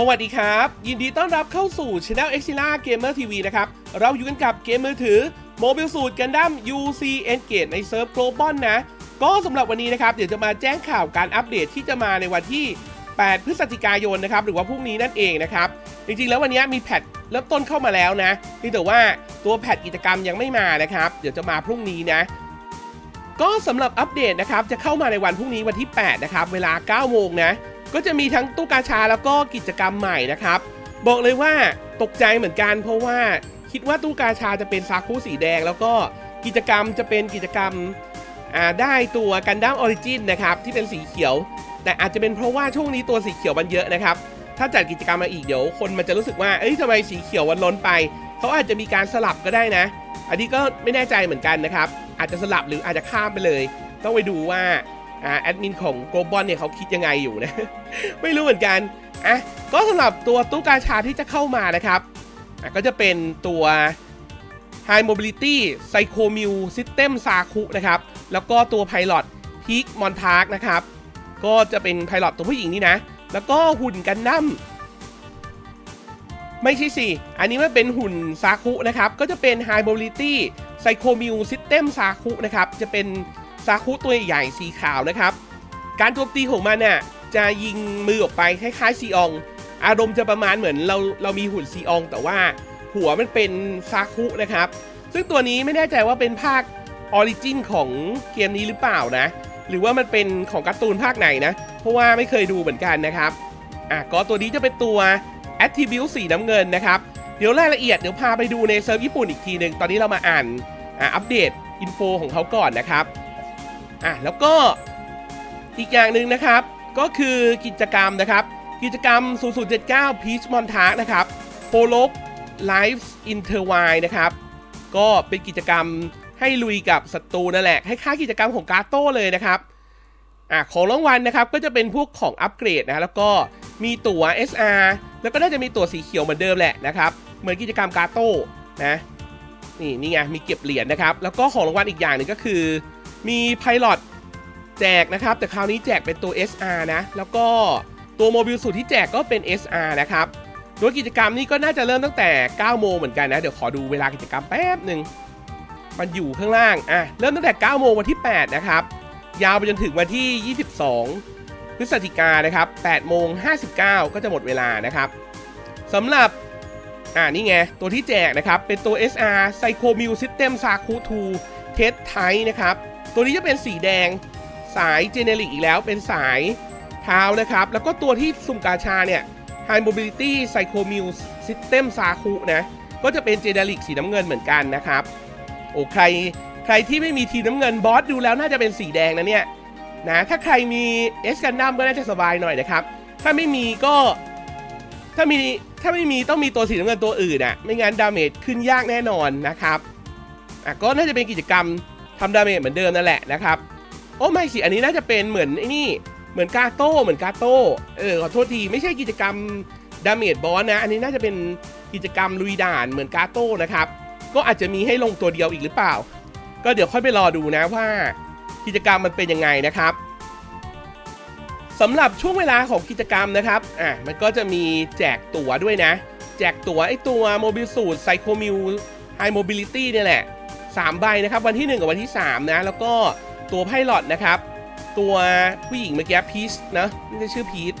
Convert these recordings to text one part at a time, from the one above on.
สวัสดีครับ ยินดีต้อนรับเข้าสู่ Channel e x i l a Gamer TV นะครับ เราอยู่กันกับเกมมือถือ Mobile Suit Gundam UC Engage ในเซิร์ฟ Global นะ ก็สำหรับวันนี้นะครับ เดี๋ยวจะมาแจ้งข่าวการอัปเดตที่จะมาในวันที่ 8 พฤศจิกายนนะครับ หรือว่าพรุ่งนี้นั่นเองนะครับ จริงๆ แล้ววันนี้มีแพทเริ่มต้นเข้ามาแล้วนะเพียงแต่ว่าตัวแพทกิจกรรมยังไม่มานะครับ เดี๋ยวจะมาพรุ่งนี้นะก็สำหรับอัปเดตนะครับจะเข้ามาในวันพรุ่งนี้วันที่ 8 นะครับ เวลา 9 โมงนะ ก็จะมีทั้งตู้กาชาแล้วก็กิจกรรมใหม่นะครับ บอกเลยว่าตกใจเหมือนกัน เพราะว่าคิดว่าตู้กาชาจะเป็นซาคุสีแดง แล้วก็กิจกรรมจะเป็นกิจกรรมได้ตัวกันดั้มออริจินนะครับที่เป็นสีเขียว แต่อาจจะเป็นเพราะว่าช่วงนี้ตัวสีเขียวมันเยอะนะครับถ้าจัดกิจกรรมมาอีกเดี๋ยวคนมันจะรู้สึกว่าเอ้ยทำไมสีเขียวมันล้นไปเขาอาจจะมีการสลับก็ได้นะ อันนี้ก็ไม่แน่ใจเหมือนกันนะครับ อาจจะสลับหรืออาจจะข้ามไปเลย ต้องไปดูว่า แอดมินของโกลบอลเนี่ยเขาคิดยังไงอยู่นะ ไม่รู้เหมือนกันอะก็สำหรับตัวตู้กาชาที่จะเข้ามานะครับอะก็จะเป็นตัว High Mobility Psycho m u System ซาคุนะครับ แล้วก็ตัว Pilot Peak Montauk นะครับ ก็จะเป็น Pilot ตัวผู้หญิงนี่นะ แล้วก็หุ่นกันดั้มไม่ใช่สิ อันนี้มันเป็นหุ่นซาคุนะครับ ก็จะเป็น High Mobility Psycho m u System ซาคุนะครับ จะเป็น ซาคุตัวใหญ่สีขาวนะครับ การโจมตีของมันเนี่ยจะยิงมือออกไปคล้ายๆซีออง อารมณ์จะประมาณเหมือนเราเรามีหุ่นซีออง แต่ว่าหัวมันเป็นซาคุนะครับ ซึ่งตัวนี้ไม่แน่ใจว่าเป็นภาคออริจินของเกมนี้หรือเปล่านะ หรือว่ามันเป็นของการ์ตูนภาคไหนนะ เพราะว่าไม่เคยดูเหมือนกันนะครับอะก็ตัวนี้จะเป็นตัว Attribute สีน้ำเงินนะครับ เดี๋ยวรายละเอียดเดี๋ยวพาไปดูในเซิร์ฟญี่ปุ่นอีกทีหนึ่งตอนนี้เรามาอ่านอ่าอัปเดตอินโฟของเขาก่อนนะครับ อะแล้วก็อีกอย่างหนึ่งนะครับ ก็คือกิจกรรมนะครับ กิจกรรม 0079 Peach m o n t a g นะครับ p o l o Lives Interwine นะครับ ก็เป็นกิจกรรมให้ลุยกับศัตรูนั่นแหละคล้ายๆกิจกรรมของกาโต้เลยนะครับอะของรางวัลนะครับก็จะเป็นพวกของอัปเกรดนะแล้วก็มีตั๋ว SR แล้วก็น่าจะมีตั๋วสีเขียวเหมือนเดิมแหละนะครับ เหมือนกิจกรรมกาโต้นะนี่นี่ไงมีเก็บเหรียญนะครับ แล้วก็ของรางวัลอีกอย่างหนึ่งก็คือ มีไพลอตแจกนะครับ แต่คราวนี้แจกเป็นตัว SR นะ แล้วก็ตัวโมบิลสูตรที่แจกก็เป็น SR นะครับ โดยกิจกรรมนี้ก็น่าจะเริ่มตั้งแต่ 9 โมงเหมือนกันนะ เดี๋ยวขอดูเวลากิจกรรมแป๊บหนึ่ง มันอยู่ข้างล่าง อะ เริ่มตั้งแต่ 9 โมงวันที่ 8 นะครับ ยาวไปจนถึงวันที่ 22 พฤศจิกายนะครับ 8 โมง 59 ก็จะหมดเวลานะครับสำหรับ อ่านี่ไง ตัวที่แจกนะครับ เป็นตัว SR Psycho m u System Saku 2 Test Type นะครับ ตัวนี้จะเป็นสีแดงสายเจเนริกอีกแล้วเป็นสายเท้านะครับ แล้วก็ตัวที่สุ่มกาชาเนี่ย High Mobility Psycho m u System Saku นะ ก็จะเป็นเจเนริกสีน้ำเงินเหมือนกันนะครับ โอ้ใครใครที่ไม่มีทีน้ำเงินบอสดูแล้วน่าจะเป็นสีแดงนะเนี่ยนะถ้าใครมีเอสกันดัมก็น่าจะสบายหน่อยนะครับ ถ้าไม่มีก็ถ้ามีถ้าไม่มีต้องมีตัวสีน้ำเงินตัวอื่นอะไม่งั้นดาเมจขึ้นยากแน่นอนนะครับอะก็น่าจะเป็นกิจกรรม ทำดาเมจเหมือนเดิมนั่นแหละนะครับ โอ้ไม่สิ อันนี้น่าจะเป็นเหมือนไอ้นี่เหมือนกาโต้เหมือนกาโต้เออขอโทษทีไม่ใช่กิจกรรมดาเมจบอสนะ อันนี้น่าจะเป็นกิจกรรมลุยด่านเหมือนกาโต้นะครับ ก็อาจจะมีให้ลงตัวเดียวอีกหรือเปล่า ก็เดี๋ยวค่อยไปรอดูนะว่า กิจกรรมมันเป็นยังไงนะครับสำหรับช่วงเวลาของกิจกรรมนะครับ อะ มันก็จะมีแจกตั๋วด้วยนะ แจกตั๋วไอ้ตัวโมบิลสูตรไซโคมิวไฮโมบิลิตี้เนี่ยแหละ 3ใบนะครับวันที่ 1 กับวันที่ 3 นะ แล้วก็ตัวไพ่หลอตนะครับ ตัวผู้หญิงเมื่อกี้พีชนะนี่จะชื่อพีช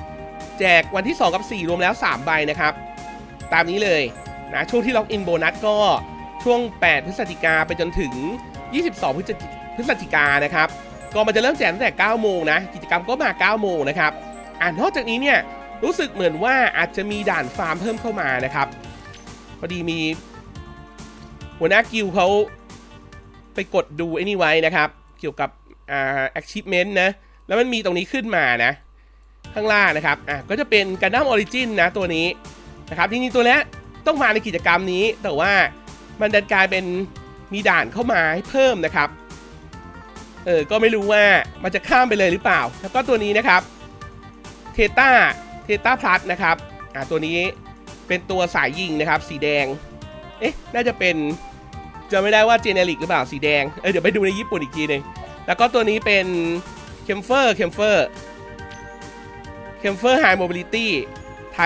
แจกวันที่ 2 กับ 4 รวมแล้ว 3 ใบนะครับ ตามนี้เลยนะช่วงที่ล็อกอินโบนัสก็ช่วง 8 พฤศจิกาไปจนถึง 22 พฤศจิพฤศจิกานะครับ ก็มันจะเริ่มแจกตั้งแต่ 9 โมงนะ กิจกรรมก็มา 9 โมงนะครับอ่านอกจากนี้เนี่ยรู้สึกเหมือนว่าอาจจะมีด่านฟาร์มเพิ่มเข้ามานะครับ พอดีมี หัวหน้ากิลด์เขา ไปกดดูไอ้นี่ไว้นะครับ เกี่ยวกับอ่า achievement นะ แล้วมันมีตรงนี้ขึ้นมานะ ข้างล่างนะครับ อะก็จะเป็น Gundam Origin นะตัวนี้นะครับจริงๆตัวนี้ต้องมาในกิจกรรมนี้ แต่ว่ามันดันกลายเป็นมีด่านเข้ามาให้เพิ่มนะครับ เออ ก็ไม่รู้ว่ามันจะข้ามไปเลยหรือเปล่า แล้วก็ตัวนี้นะครับเทต้าเทต้าพลัสนะครับ อ่าตัวนี้เป็นตัวสายยิงนะครับ สีแดง เอ๊ะ น่าจะเป็น จะไม่ได้ว่าเจเนริกหรือเปล่าสีแดง เออเดี๋ยวไปดูในญี่ปุ่นอีกทีหนึงแล้วก็ตัวนี้เป็นเคมเฟอร์เคมเฟอร์เคมเฟอร์ไฮโมบิลิตี้ไท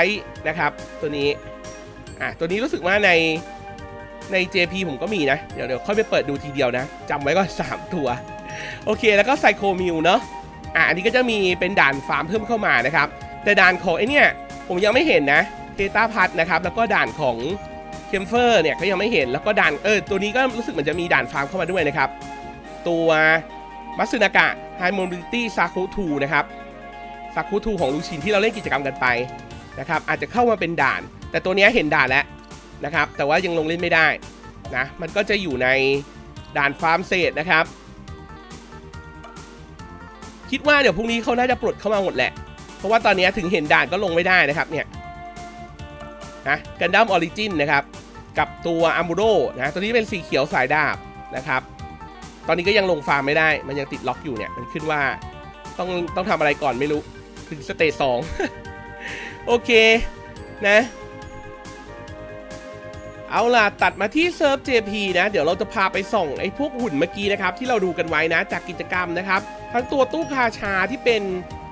นะครับ ตัวนี้ อะ ตัวนี้รู้สึกว่าในใน JP ผมก็มีนะ เดี๋ยวเดี๋ยวค่อยไปเปิดดูทีเดียวนะจำไว้ก่อน 3 ตัว โอเค แล้วก็ไซโคมิวเนาะอะ อันนี้ก็จะมีเป็นด่านฟาร์มเพิ่มเข้ามานะครับ แต่ด่านของไอเนี่ย ผมยังไม่เห็นนะเทต้าพัทนะครับ แล้วก็ด่านของ เคมเฟอร์เนี่ยก็ยังไม่เห็นแล้วก็ด่านเออตัวนี้ก็รู้สึกเหมือนจะมีด่านฟาร์มเข้ามาด้วยนะครับ ตัวมัตสึนากะไฮโมบิลิตี้ซาคุทูนะครับซาคุทูของลูชินที่เราเล่นกิจกรรมกันไปนะครับอาจจะเข้ามาเป็นด่าน แต่ตัวนี้เห็นด่านแล้วนะครับแต่ว่ายังลงเล่นไม่ได้นะมันก็จะอยู่ในด่านฟาร์มเศษนะครับ คิดว่าเดี๋ยวพรุ่งนี้เขาน่าจะปลดเข้ามาหมดแหละ เพราะว่าตอนนี้ถึงเห็นด่านก็ลงไม่ได้นะครับเนี่ย นะกันดั้มออริจินนะครับ กับตัวอัมบูโรนะตัวนี้เป็นสีเขียวสายดาบนะครับ ตอนนี้ก็ยังลงฟาร์มไม่ได้ มันยังติดล็อกอยู่เนี่ย มันขึ้นว่าต้องต้องทำอะไรก่อนไม่รู้ ถึงสเตจสองโอเคนะ เอาล่ะ ตัดมาที่เซิร์ฟ JP นะ เดี๋ยวเราจะพาไปส่องไอ้พวกหุ่นเมื่อกี้นะครับ ที่เราดูกันไว้นะจากกิจกรรมนะครับ ทั้งตัวตู้คาชาที่เป็น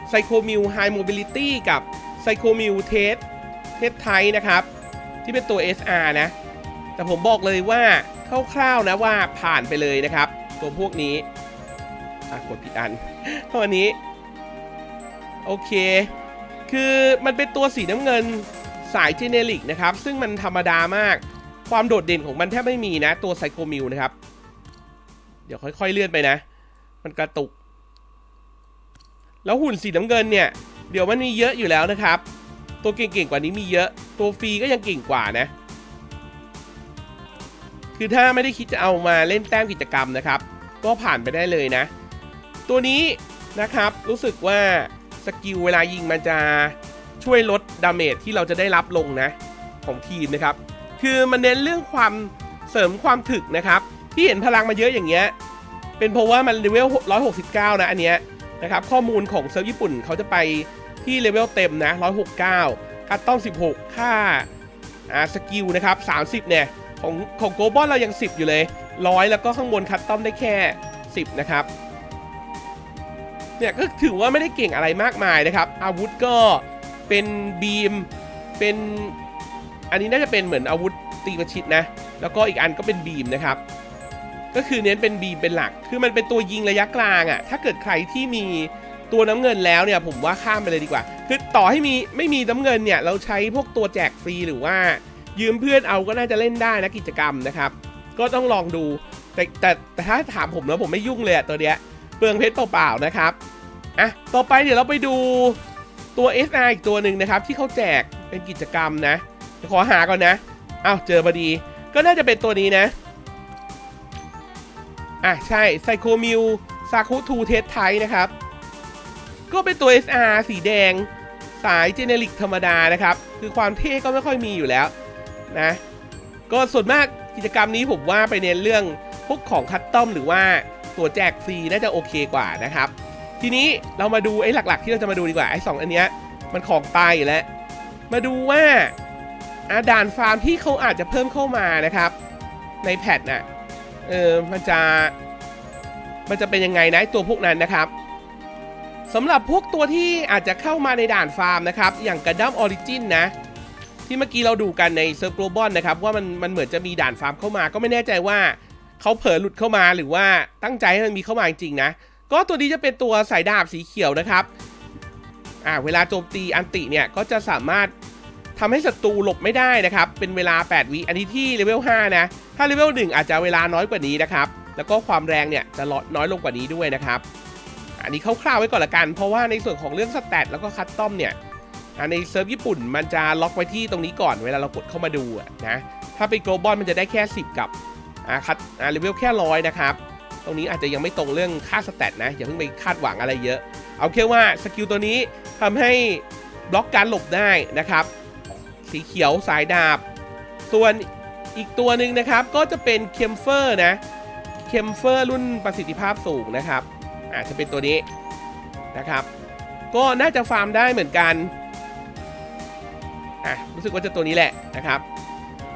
ไซโคมิวไฮโมบิลิตี้กับไซโคมิวเทส เทสไทนะครับ ที่เป็นตัว SR นะ แต่ผมบอกเลยว่าคร่าวๆนะว่าผ่านไปเลยนะครับ ตัวพวกนี้กดผิดอันตัวนี้ โอเค คือมันเป็นตัวสีน้ำเงินสายเจเนริกนะครับ ซึ่งมันธรรมดามาก ความโดดเด่นของมันแทบไม่มีนะ ตัวไซโคมิวนะครับ เดี๋ยวค่อยๆเลื่อนไปนะ มันกระตุก แล้วหุ่นสีน้ำเงินเนี่ย เดี๋ยวมันมีเยอะอยู่แล้วนะครับ ตัวเก่งๆกว่านี้มีเยอะ ตัวฟรีก็ยังเก่งกว่านะ คือถ้าไม่ได้คิดจะเอามาเล่นแต้มกิจกรรมนะครับ ก็ผ่านไปได้เลยนะ ตัวนี้นะครับรู้สึกว่าสกิลเวลายิงมันจะช่วยลดดาเมจที่เราจะได้รับลงนะของทีมนะครับ คือมันเน้นเรื่องความเสริมความถึกนะครับ ที่เห็นพลังมาเยอะอย่างเงี้ยเป็นเพราะว่ามันเลเวล169 นะอันเนี้ยนะครับข้อมูลของเซิร์ฟญี่ปุ่นเขาจะไป ที่เลเวลเต็มนะ 169คัตตอม 16 ค่าอ่าสกิลนะครับ 30 เนี่ย ของของโกลบอลเรายัง 10 อยู่เลยร้อยแล้วก็ข้างบนคัตตอมได้แค่ 10 นะครับ เนี่ยก็ถือว่าไม่ได้เก่งอะไรมากมายนะครับ อาวุธก็เป็นบีม เป็น อันนี้น่าจะเป็นเหมือนอาวุธตีประชิดนะ แล้วก็อีกอันก็เป็นบีมนะครับ ก็คือเน้นเป็นบีมเป็นหลัก คือมันเป็นตัวยิงระยะกลางอะ่ะ ถ้าเกิดใครที่มี ตัวน้ำเงินแล้วเนี่ยผมว่าข้ามไปเลยดีกว่า คือต่อให้มีไม่มีน้ำเงินเนี่ยเราใช้พวกตัวแจกฟรีหรือว่า ยืมเพื่อนเอาก็น่าจะเล่นได้นะกิจกรรมนะครับ ก็ต้องลองดู แต่แต่แต่ถ้าถามผมนะผมไม่ยุ่งเลยอะตัวเนี้ยเปลืองเพชรเปล่าๆนะครับอะต่อไปเดี๋ยวเราไปดูตัว SR อีกตัวหนึ่งนะครับ ที่เขาแจกเป็นกิจกรรมนะขอหาก่อนนะอ้าวเจอพอดี ก็น่าจะเป็นตัวนี้นะอะใช่ไซโคมิวซาคุทูเทสไทนะครับ ก็เป็นตัว SR สีแดง สายเจเนริกธรรมดานะครับ คือความเท่ก็ไม่ค่อยมีอยู่แล้วนะ ก็ส่วนมากกิจกรรมนี้ผมว่าไปเน้นเรื่องพวกของคัสตอมหรือว่าตัวแจกฟรีน่าจะโอเคกว่านะครับ ทีนี้เรามาดูไอ้หลักๆ ที่เราจะมาดูดีกว่าไอ้สองอันเนี้ยมันของตายอยู่แล้ว มาดูว่าอาด่านฟาร์มที่เขาอาจจะเพิ่มเข้ามานะครับ ในแพทน่ะเออมันจะมันจะเป็นยังไงนะตัวพวกนั้นนะครับ สำหรับพวกตัวที่อาจจะเข้ามาในด่านฟาร์มนะครับ อย่างกระดัมออริจินนะ ที่เมื่อกี้เราดูกันในเซิร์ฟโกลบอลนะครับ ว่ามันมันเหมือนจะมีด่านฟาร์มเข้ามา ก็ไม่แน่ใจว่าเขาเผลอหลุดเข้ามาหรือว่าตั้งใจให้มันมีเข้ามาจริงๆนะ ก็ตัวนี้จะเป็นตัวสายดาบสีเขียวนะครับอ่าเวลาโจมตีอันติเนี่ยก็จะสามารถทำให้ศัตรูหลบไม่ได้นะครับ เป็นเวลา 8 วิอันนี้ที่เลเวล 5 นะ ถ้าเลเวล 1 อาจจะเวลาน้อยกว่านี้นะครับ แล้วก็ความแรงเนี่ยจะลดน้อยลงกว่านี้ด้วยนะครับ อันนี้คร่าวๆไว้ก่อนละกัน เพราะว่าในส่วนของเรื่องสแตทแล้วก็คัสตอมเนี่ยในเซิร์ฟญี่ปุ่นมันจะล็อกไว้ที่ตรงนี้ก่อนเวลาเรากดเข้ามาดูนะถ้าเป็น global มันจะได้แค่ 10 กับอาคัดอ่าเลเวลแค่ร้อยนะครับ ตรงนี้อาจจะยังไม่ตรงเรื่องค่าสแตทนะ อย่าเพิ่งไปคาดหวังอะไรเยอะ เอาแค่ว่าสกิลตัวนี้ทำให้บล็อกการหลบได้นะครับ สีเขียวสายดาบ ส่วนอีกตัวหนึ่งนะครับ ก็จะเป็นเคมเฟอร์นะเคมเฟอร์รุ่นประสิทธิภาพสูงนะครับ อาจจะเป็นตัวนี้นะครับ ก็น่าจะฟาร์มได้เหมือนกันอะรู้สึกว่าจะตัวนี้แหละนะครับ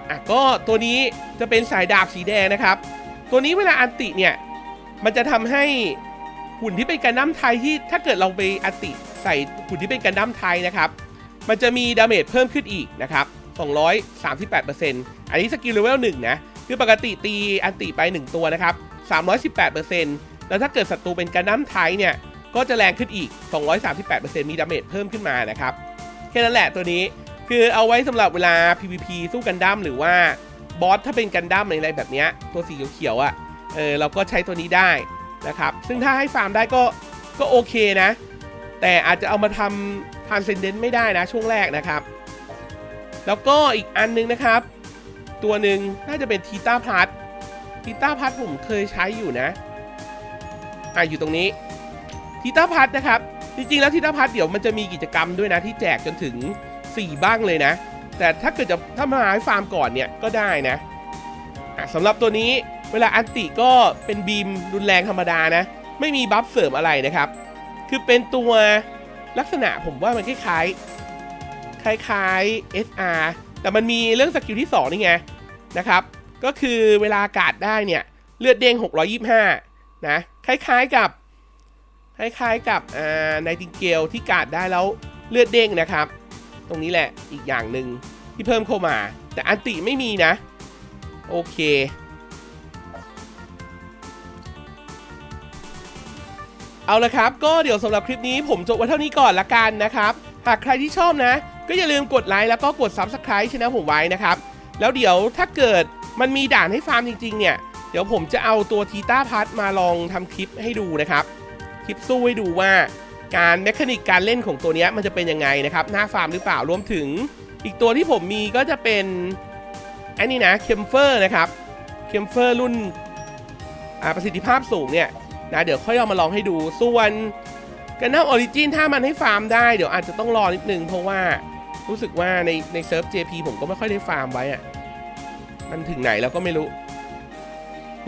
อะก็ตัวนี้จะเป็นสายดาบสีแดงนะครับ ตัวนี้เวลาอันติเนี่ยมันจะทำให้หุ่นที่เป็นกันดั้มไทยที่ถ้าเกิดเราไปอันติใส่หุ่นที่เป็นกันดั้มไทยนะครับ มันจะมีดาเมจเพิ่มขึ้นอีกนะครับ238%อันนี้สกิลเลเวล1นะ คือปกติตีอันติไป 1 ตัวนะครับ318% แล้วถ้าเกิดศัตรูเป็นการดั้มไทยเนี่ย ก็จะแรงขึ้นอีก 238%มีดาเมจเพิ่มขึ้นมานะครับ แค่นั้นแหละตัวนี้คือเอาไว้สำหรับเวลา PVP สู้กันดั้มหรือว่าบอสถ้าเป็นกันดั้มอะไรแบบเนี้ยตัวสีเขียวๆอะ่ะเออเราก็ใช้ตัวนี้ได้นะครับ ซึ่งถ้าให้ฟาร์มได้ก็ก็โอเคนะ แต่อาจจะเอามาทำทานเซนเดนไม่ได้นะช่วงแรกนะครับ แล้วก็อีกอันนึงนะครับ ตัวหนึ่งน่าจะเป็นทีต้าพัททีต้าพัทผมเคยใช้อยู่นะ อะอยู่ตรงนี้ทีต้าพัทนะครับ จริงๆ แล้วทีต้าพัทเดี๋ยวมันจะมีกิจกรรมด้วยนะที่แจกจนถึง 4 บ้างเลยนะ แต่ถ้าเกิดจะถ้ามาให้ฟาร์มก่อนเนี่ยก็ได้นะอะสำหรับตัวนี้เวลาอันติก็เป็นบีมรุนแรงธรรมดานะ ไม่มีบัฟเสริมอะไรนะครับ คือเป็นตัวลักษณะผมว่ามันคล้ายๆ คล้ายๆ SR แต่มันมีเรื่องสกิลที่ 2 นี่ไงนะครับ ก็คือเวลาอากาศได้เนี่ย เลือดเด้ง 625 นะ คล้ายๆกับ คล้ายๆกับอ่าไนติงเกลที่กาดได้แล้วเลือดเด้งนะครับ ตรงนี้แหละอีกอย่างหนึ่งที่เพิ่มเข้ามา แต่อันติไม่มีนะ โอเค เอาละครับ ก็เดี๋ยวสำหรับคลิปนี้ผมจบไว้เท่านี้ก่อนละกันนะครับ หากใครที่ชอบนะ ก็อย่าลืมกดไลค์แล้วก็กด Subscribe ช่องผมไว้นะครับ แล้วเดี๋ยวถ้าเกิดมันมีด่านให้ฟาร์มจริง ๆ เนี่ย เดี๋ยวผมจะเอาตัวทีต้าพัทมาลองทำคลิปให้ดูนะครับ คลิปสู้ให้ดูว่าการแมคานิกการเล่นของตัวนี้มันจะเป็นยังไงนะครับ หน้าฟาร์มหรือเปล่ารวมถึงอีกตัวที่ผมมีก็จะเป็นอันนี้นะเคมเฟอร์นะครับเคมเฟอร์รุ่นประสิทธิภาพสูงเนี่ยนะเดี๋ยวค่อยเอามาลองให้ดูส่วนกันน้าออริจินถ้ามันให้ฟาร์มได้เดี๋ยวอาจจะต้องรอนิดนึงเพราะว่ารู้สึกว่าในในเซิร์ฟ JP ผมก็ไม่ค่อยได้ฟาร์มไว้อะมันถึงไหนแล้วก็ไม่รู้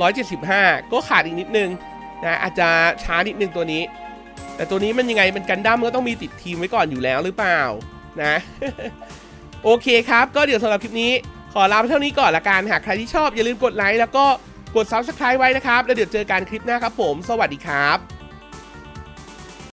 175 ก็ขาดอีกนิดนึงนะอาจจะช้านิดนึงตัวนี้ แต่ตัวนี้มันยังไงมันกันดั้มก็ต้องมีติดทีมไว้ก่อนอยู่แล้วหรือเปล่านะ โอเคครับ ก็เดี๋ยวสำหรับคลิปนี้ ขอลาไปเท่านี้ก่อนละกันหากใครที่ชอบอย่าลืมกดไลค์แล้วก็กด Subscribe ไว้นะครับ แล้วเดี๋ยวเจอกันคลิปหน้าครับผม สวัสดีครับ